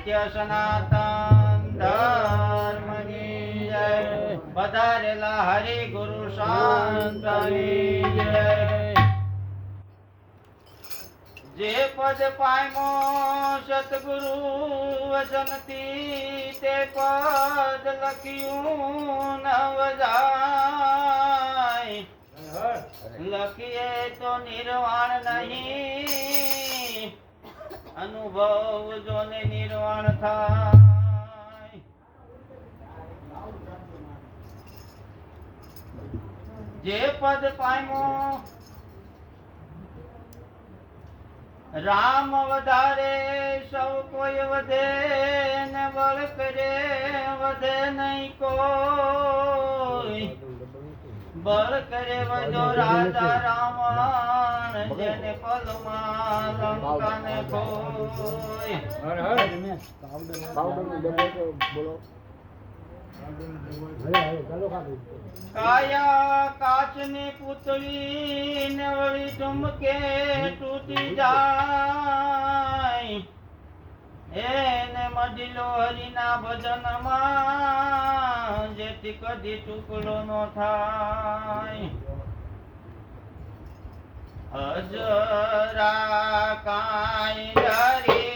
સત્ય સનાતન ધર્મની જય પધારેલા હરિ ગુરુ શાંતની જય જે પદ પાયમો સતગુરુ વચનથી તે પદ લખ્યું નવજાય લખીએ તો નિર્વાણ નહીં અનુભવ જોને નિર્વાણ થાય. જે પદ પામ્યો, રામ વધારે સૌ કોઈ વધે ને બળ કરે, વધે નહીં કોઈ. બળ કરે વજો રાજા રામણ જેને પલમાં લંકાને ખોય. કાયા કાચની પુતળી ને વળી ઠુમકે તૂટી જાય. એને મઢીલો હરિના ભજનમાં જેથી કદી ટુકડો ન થાય. હજરા કાંઈ ડરિયા